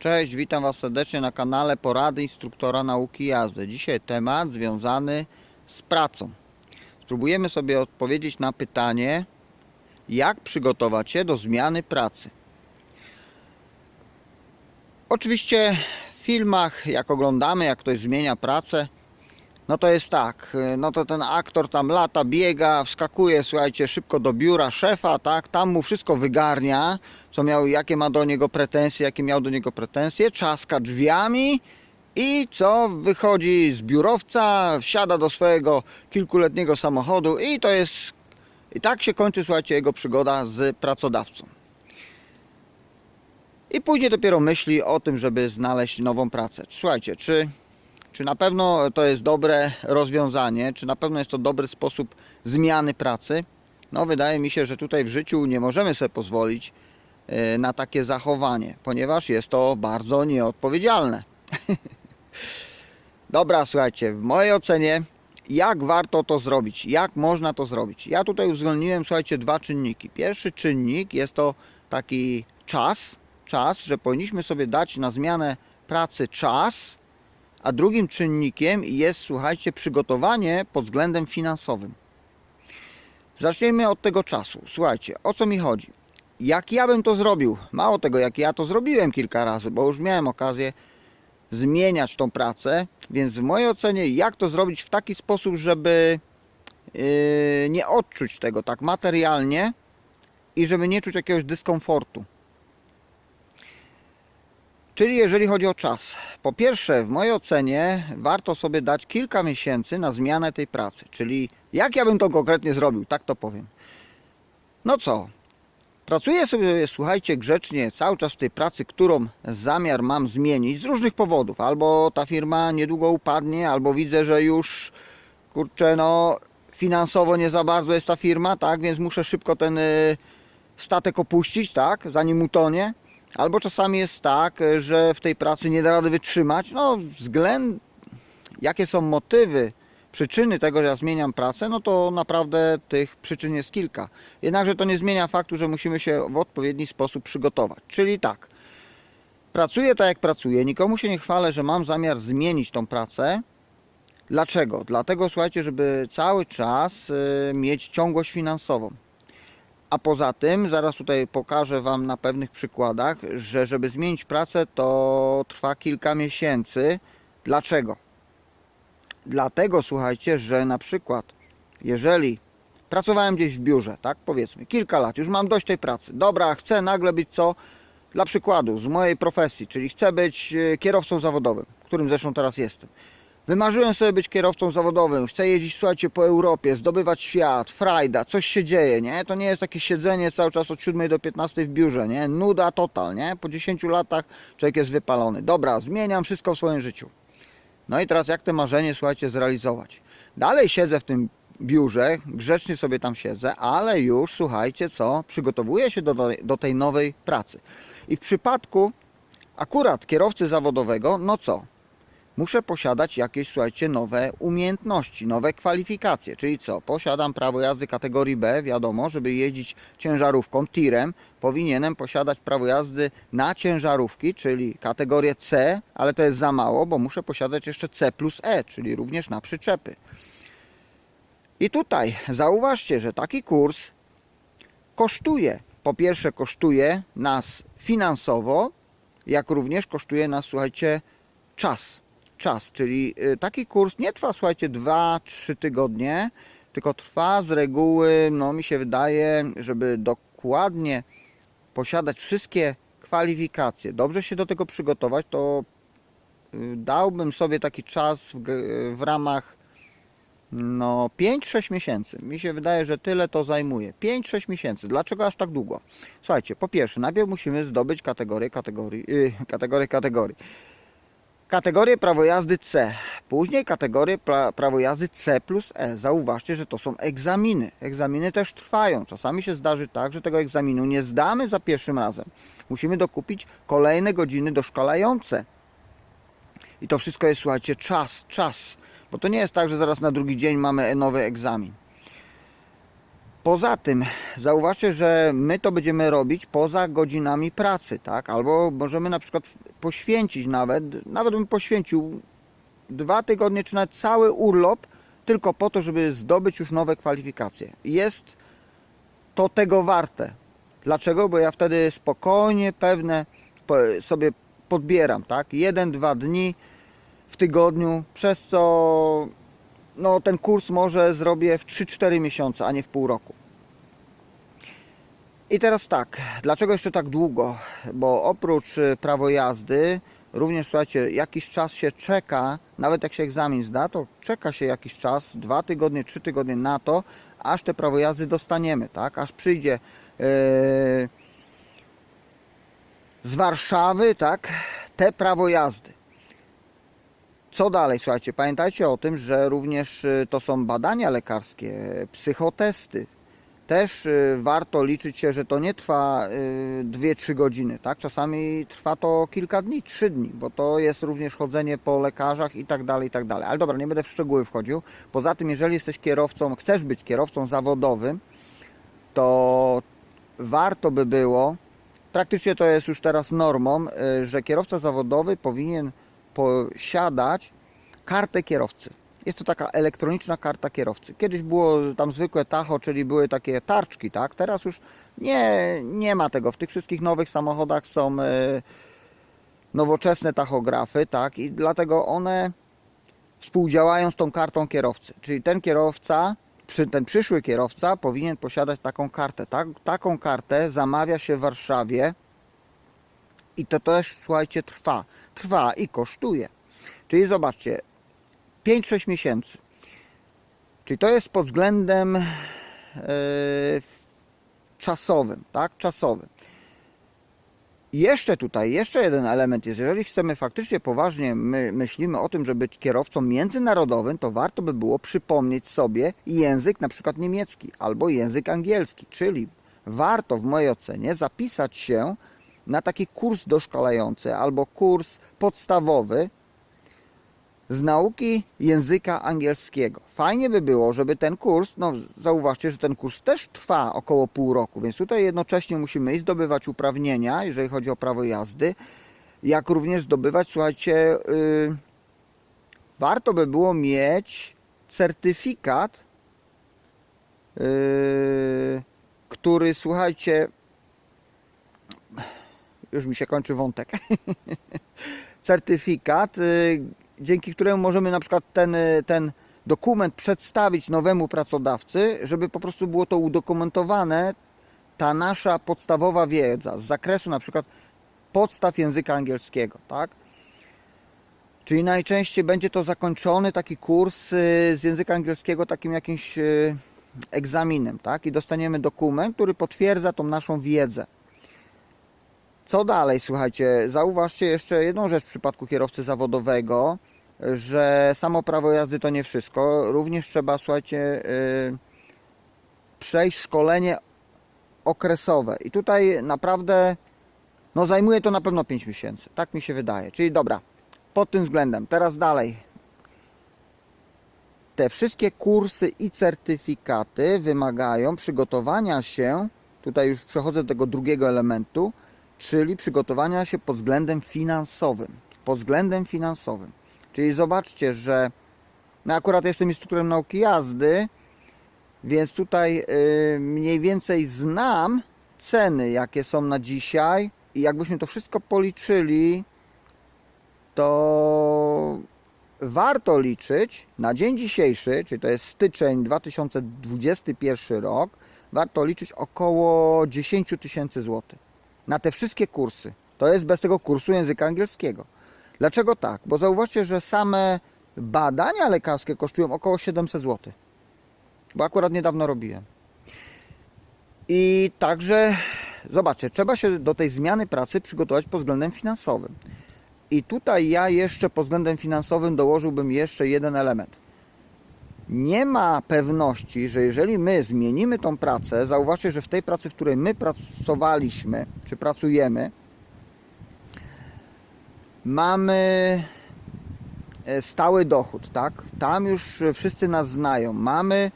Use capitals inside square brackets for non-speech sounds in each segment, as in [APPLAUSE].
Cześć, witam Was serdecznie na kanale Porady Instruktora Nauki Jazdy. Dzisiaj temat związany z pracą. Spróbujemy sobie odpowiedzieć na pytanie, jak przygotować się do zmiany pracy. Oczywiście w filmach, jak oglądamy, jak ktoś zmienia pracę, no to jest tak, no to ten aktor tam lata, biega, wskakuje, słuchajcie, szybko do biura szefa, tak, tam mu wszystko wygarnia, co miał, jakie ma do niego pretensje, jakie miał do niego pretensje, czaska drzwiami i co, wychodzi z biurowca, wsiada do swojego kilkuletniego samochodu i to jest, i tak się kończy, słuchajcie, jego przygoda z pracodawcą. I później dopiero myśli o tym, żeby znaleźć nową pracę. Słuchajcie, czy czy na pewno to jest dobre rozwiązanie? Czy na pewno jest to dobry sposób zmiany pracy? No, wydaje mi się, że tutaj w życiu nie możemy sobie pozwolić e, na takie zachowanie, ponieważ jest to bardzo nieodpowiedzialne. [LAUGHS] Dobra, słuchajcie, w mojej ocenie, jak warto to zrobić? Jak można to zrobić? Ja tutaj uwzględniłem, słuchajcie, dwa czynniki. Pierwszy czynnik jest to taki czas, czas, że powinniśmy sobie dać na zmianę pracy czas, a drugim czynnikiem jest, słuchajcie, przygotowanie pod względem finansowym. Zacznijmy od tego czasu. Słuchajcie, o co mi chodzi? Jak ja bym to zrobił? Mało tego, jak ja to zrobiłem kilka razy, bo już miałem okazję zmieniać tą pracę, więc w mojej ocenie, jak to zrobić w taki sposób, żeby yy, nie odczuć tego tak materialnie i żeby nie czuć jakiegoś dyskomfortu. Czyli jeżeli chodzi o czas, po pierwsze, w mojej ocenie warto sobie dać kilka miesięcy na zmianę tej pracy. Czyli jak ja bym to konkretnie zrobił, tak to powiem. No co, pracuję sobie, słuchajcie, grzecznie cały czas w tej pracy, którą zamiar mam zmienić z różnych powodów. Albo ta firma niedługo upadnie, albo widzę, że już kurczę, no finansowo nie za bardzo jest ta firma, tak, więc muszę szybko ten y, statek opuścić, tak, zanim utonie. Albo czasami jest tak, że w tej pracy nie da rady wytrzymać. No, względ, jakie są motywy, przyczyny tego, że ja zmieniam pracę, no to naprawdę tych przyczyn jest kilka. Jednakże to nie zmienia faktu, że musimy się w odpowiedni sposób przygotować. Czyli tak, pracuję tak jak pracuję, nikomu się nie chwalę, że mam zamiar zmienić tą pracę. Dlaczego? Dlatego, słuchajcie, żeby cały czas y, mieć ciągłość finansową. A poza tym, zaraz tutaj pokażę Wam na pewnych przykładach, że żeby zmienić pracę, to trwa kilka miesięcy. Dlaczego? Dlatego, słuchajcie, że na przykład, jeżeli pracowałem gdzieś w biurze, tak powiedzmy, kilka lat, już mam dość tej pracy. Dobra, chcę nagle być co? Dla przykładu, z mojej profesji, czyli chcę być e, kierowcą zawodowym, którym zresztą teraz jestem. Wymarzyłem sobie być kierowcą zawodowym, chcę jeździć, słuchajcie, po Europie, zdobywać świat, frajda, coś się dzieje, nie? To nie jest takie siedzenie cały czas od 7 do 15 w biurze, nie? Nuda total, nie? Po 10 latach człowiek jest wypalony. Dobra, zmieniam wszystko w swoim życiu. No i teraz jak te marzenie, słuchajcie, zrealizować? Dalej siedzę w tym biurze, grzecznie sobie tam siedzę, ale już, słuchajcie, co? Przygotowuję się do, do tej nowej pracy. I w przypadku akurat kierowcy zawodowego, no co? Muszę posiadać jakieś, słuchajcie, nowe umiejętności, nowe kwalifikacje. Czyli co? Posiadam prawo jazdy kategorii B, wiadomo, żeby jeździć ciężarówką, tirem, powinienem posiadać prawo jazdy na ciężarówki, czyli kategorię C, ale to jest za mało, bo muszę posiadać jeszcze C plus E, czyli również na przyczepy. I tutaj zauważcie, że taki kurs kosztuje. Po pierwsze, kosztuje nas finansowo, jak również kosztuje nas, słuchajcie, czas czas, czyli y, taki kurs nie trwa, słuchajcie, 2-3 tygodnie, tylko trwa z reguły, no mi się wydaje, żeby dokładnie posiadać wszystkie kwalifikacje, dobrze się do tego przygotować, to y, dałbym sobie taki czas w, w ramach no 5-6 miesięcy. Mi się wydaje, że tyle to zajmuje. 5-6 miesięcy. Dlaczego aż tak długo? Słuchajcie, po pierwsze, najpierw musimy zdobyć kategorię kategorii, yy, kategorię kategorii kategorię prawo jazdy C, później kategorię pra prawo jazdy C plus E. Zauważcie, że to są egzaminy. Egzaminy też trwają. Czasami się zdarzy tak, że tego egzaminu nie zdamy za pierwszym razem. Musimy dokupić kolejne godziny doszkalające. I to wszystko jest, słuchajcie, czas, czas. Bo to nie jest tak, że zaraz na drugi dzień mamy nowy egzamin. Poza tym, zauważcie, że my to będziemy robić poza godzinami pracy, tak? Albo możemy na przykład poświęcić nawet, nawet bym poświęcił dwa tygodnie, czy nawet cały urlop, tylko po to, żeby zdobyć już nowe kwalifikacje. Jest to tego warte. Dlaczego? Bo ja wtedy spokojnie pewne sobie podbieram, tak? Jeden, dwa dni w tygodniu, przez co no, ten kurs może zrobię w 3-4 miesiące, a nie w pół roku. I teraz tak, dlaczego jeszcze tak długo? Bo oprócz y, prawo jazdy, również słuchajcie, jakiś czas się czeka, nawet jak się egzamin zda, to czeka się jakiś czas, dwa tygodnie, trzy tygodnie na to, aż te prawo jazdy dostaniemy, tak? Aż przyjdzie yy, z Warszawy, tak? Te prawo jazdy. Co dalej? Słuchajcie, pamiętajcie o tym, że również y, to są badania lekarskie, psychotesty. Też y, warto liczyć się, że to nie trwa 2-3 godziny, tak? Czasami trwa to kilka dni, 3 dni, bo to jest również chodzenie po lekarzach i tak dalej, i tak dalej. Ale dobra, nie będę w szczegóły wchodził. Poza tym, jeżeli jesteś kierowcą, chcesz być kierowcą zawodowym, to warto by było, praktycznie to jest już teraz normą, y, że kierowca zawodowy powinien posiadać kartę kierowcy. Jest to taka elektroniczna karta kierowcy. Kiedyś było tam zwykłe tacho, czyli były takie tarczki, tak? Teraz już nie, nie ma tego. W tych wszystkich nowych samochodach są e, nowoczesne tachografy, tak? I dlatego one współdziałają z tą kartą kierowcy. Czyli ten kierowca, ten przyszły kierowca powinien posiadać taką kartę. Tak? Taką kartę zamawia się w Warszawie i to też, słuchajcie, trwa. Trwa i kosztuje. Czyli zobaczcie, 5-6 miesięcy. Czyli to jest pod względem e, czasowym, tak? Czasowym. Jeszcze tutaj, jeszcze jeden element jest, jeżeli chcemy faktycznie poważnie my, myślimy o tym, żeby być kierowcą międzynarodowym, to warto by było przypomnieć sobie język na przykład niemiecki albo język angielski, czyli warto w mojej ocenie zapisać się na taki kurs doszkalający albo kurs podstawowy z nauki języka angielskiego. Fajnie by było, żeby ten kurs, no zauważcie, że ten kurs też trwa około pół roku, więc tutaj jednocześnie musimy i zdobywać uprawnienia, jeżeli chodzi o prawo jazdy, jak również zdobywać, słuchajcie, yy, warto by było mieć certyfikat, yy, który, słuchajcie, już mi się kończy wątek. [LAUGHS] certyfikat, y, dzięki któremu możemy na przykład ten, y, ten dokument przedstawić nowemu pracodawcy, żeby po prostu było to udokumentowane, ta nasza podstawowa wiedza z zakresu na przykład podstaw języka angielskiego, tak? Czyli najczęściej będzie to zakończony taki kurs y, z języka angielskiego takim jakimś egzaminem, tak? I dostaniemy dokument, który potwierdza tą naszą wiedzę. Co dalej, słuchajcie, zauważcie jeszcze jedną rzecz w przypadku kierowcy zawodowego, że samo prawo jazdy to nie wszystko. Również trzeba, słuchajcie, yy, przejść szkolenie okresowe. I tutaj naprawdę, no zajmuje to na pewno 5 miesięcy. Tak mi się wydaje. Czyli dobra, pod tym względem. Teraz dalej. Te wszystkie kursy i certyfikaty wymagają przygotowania się, tutaj już przechodzę do tego drugiego elementu, czyli przygotowania się pod względem finansowym. Pod względem finansowym. Czyli zobaczcie, że no akurat jestem instruktorem nauki jazdy, więc tutaj y, mniej więcej znam ceny, jakie są na dzisiaj i jakbyśmy to wszystko policzyli, to warto liczyć na dzień dzisiejszy, czyli to jest styczeń 2021 rok, warto liczyć około 10 tysięcy złotych na te wszystkie kursy. To jest bez tego kursu języka angielskiego. Dlaczego tak? Bo zauważcie, że same badania lekarskie kosztują około 700 zł. Bo akurat niedawno robiłem. I także, zobaczcie, trzeba się do tej zmiany pracy przygotować pod względem finansowym. I tutaj ja jeszcze pod względem finansowym dołożyłbym jeszcze jeden element. Nie ma pewności, że jeżeli my zmienimy tą pracę, zauważcie, że w tej pracy, w której my pracowaliśmy, czy pracujemy, mamy e, stały dochód, tak? Tam już wszyscy nas znają. Mamy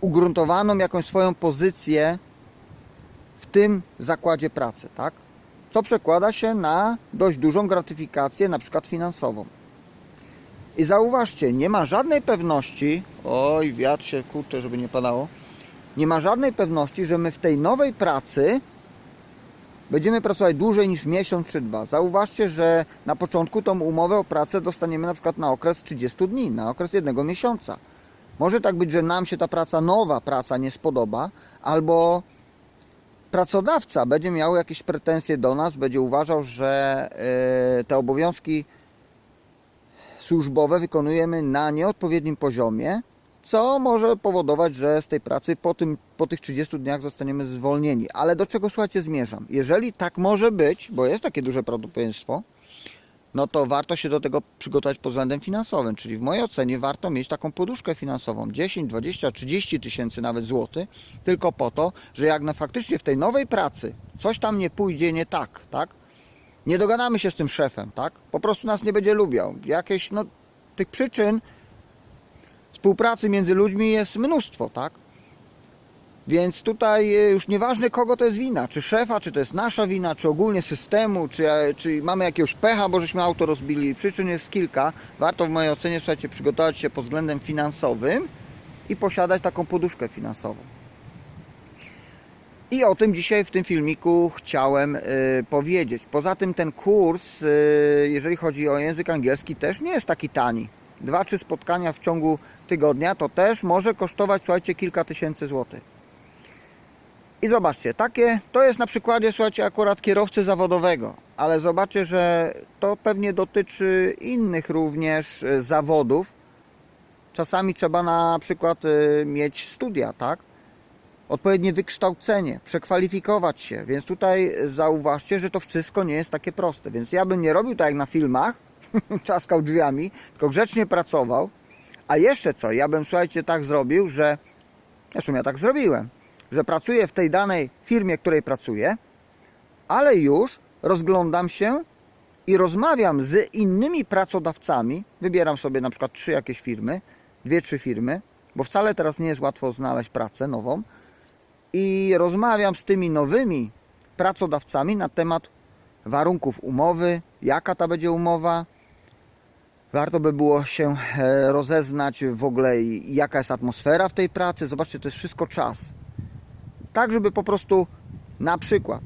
ugruntowaną jakąś swoją pozycję w tym zakładzie pracy, tak? Co przekłada się na dość dużą gratyfikację, na przykład finansową. I zauważcie, nie ma żadnej pewności, oj, wiatr się kurczę, żeby nie padało, nie ma żadnej pewności, że my w tej nowej pracy będziemy pracować dłużej niż miesiąc czy dwa. Zauważcie, że na początku tą umowę o pracę dostaniemy na przykład na okres 30 dni, na okres jednego miesiąca. Może tak być, że nam się ta praca, nowa praca nie spodoba, albo pracodawca będzie miał jakieś pretensje do nas, będzie uważał, że e, te obowiązki służbowe wykonujemy na nieodpowiednim poziomie, co może powodować, że z tej pracy po, tym, po tych 30 dniach zostaniemy zwolnieni. Ale do czego słuchajcie zmierzam? Jeżeli tak może być, bo jest takie duże prawdopodobieństwo, no to warto się do tego przygotować pod względem finansowym, czyli w mojej ocenie warto mieć taką poduszkę finansową 10, 20, 30 tysięcy nawet złotych, tylko po to, że jak na faktycznie w tej nowej pracy coś tam nie pójdzie nie tak, tak? Nie dogadamy się z tym szefem, tak? Po prostu nas nie będzie lubiał. Jakieś, no, tych przyczyn współpracy między ludźmi jest mnóstwo, tak? Więc tutaj e, już nieważne kogo to jest wina, czy szefa, czy to jest nasza wina, czy ogólnie systemu, czy, e, czy mamy jakiegoś pecha, bo żeśmy auto rozbili. Przyczyn jest kilka. Warto w mojej ocenie, słuchajcie, przygotować się pod względem finansowym i posiadać taką poduszkę finansową. I o tym dzisiaj w tym filmiku chciałem y, powiedzieć. Poza tym ten kurs, y, jeżeli chodzi o język angielski, też nie jest taki tani. Dwa, trzy spotkania w ciągu tygodnia to też może kosztować, słuchajcie, kilka tysięcy złotych. I zobaczcie, takie to jest na przykładzie, słuchajcie, akurat kierowcy zawodowego, ale zobaczcie, że to pewnie dotyczy innych również y, zawodów. Czasami trzeba na przykład mieć studia, tak? Odpowiednie wykształcenie, przekwalifikować się, więc tutaj zauważcie, że to wszystko nie jest takie proste. Więc ja bym nie robił tak jak na filmach, [LAUGHS] czaskał drzwiami, tylko grzecznie pracował. A jeszcze co, ja bym, słuchajcie, tak zrobił, że zresztą ja tak zrobiłem, że pracuję w tej danej firmie, której pracuję, ale już rozglądam się i rozmawiam z innymi pracodawcami. Wybieram sobie na przykład trzy jakieś firmy, dwie, trzy firmy, bo wcale teraz nie jest łatwo znaleźć pracę nową. I rozmawiam z tymi nowymi pracodawcami na temat warunków umowy, jaka ta będzie umowa. Warto by było się e, rozeznać w ogóle, jaka jest atmosfera w tej pracy. Zobaczcie, to jest wszystko czas tak żeby po prostu na przykład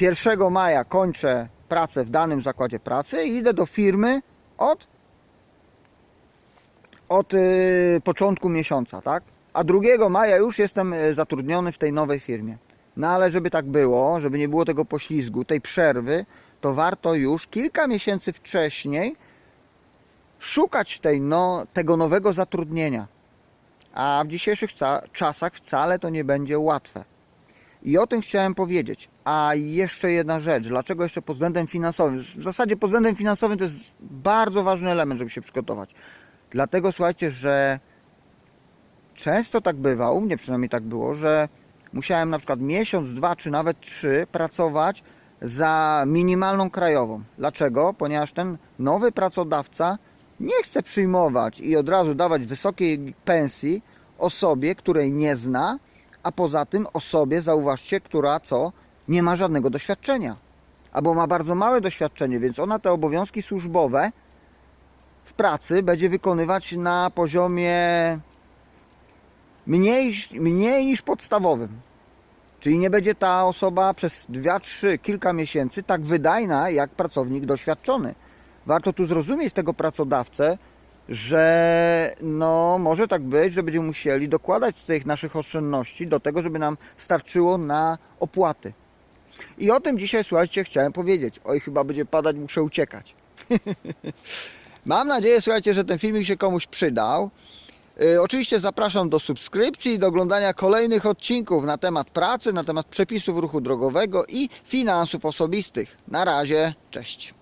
1 maja kończę pracę w danym zakładzie pracy i idę do firmy od od y, początku miesiąca, tak? A 2 maja już jestem y, zatrudniony w tej nowej firmie. No ale żeby tak było, żeby nie było tego poślizgu, tej przerwy, to warto już kilka miesięcy wcześniej szukać tej no, tego nowego zatrudnienia a w dzisiejszych czasach wcale to nie będzie łatwe. I o tym chciałem powiedzieć. A jeszcze jedna rzecz, dlaczego jeszcze pod względem finansowym? W zasadzie pod względem finansowym to jest bardzo ważny element, żeby się przygotować. Dlatego słuchajcie, że często tak bywa, u mnie przynajmniej tak było, że musiałem na przykład miesiąc, dwa czy nawet trzy pracować za minimalną krajową. Dlaczego? Ponieważ ten nowy pracodawca nie chce przyjmować i od razu dawać wysokiej pensji osobie, której nie zna, a poza tym osobie, zauważcie, która co, nie ma żadnego doświadczenia. Albo ma bardzo małe doświadczenie, więc ona te obowiązki służbowe w pracy będzie wykonywać na poziomie mniej, mniej niż podstawowym. Czyli nie będzie ta osoba przez 2, 3, kilka miesięcy tak wydajna jak pracownik doświadczony warto tu zrozumieć tego pracodawcę, że no, może tak być, że będziemy musieli dokładać z tych naszych oszczędności do tego, żeby nam starczyło na opłaty. I o tym dzisiaj, słuchajcie, chciałem powiedzieć. Oj, chyba będzie padać, muszę uciekać. [LAUGHS] Mam nadzieję, słuchajcie, że ten filmik się komuś przydał. Yy, oczywiście zapraszam do subskrypcji i do oglądania kolejnych odcinków na temat pracy, na temat przepisów ruchu drogowego i finansów osobistych. Na razie, cześć.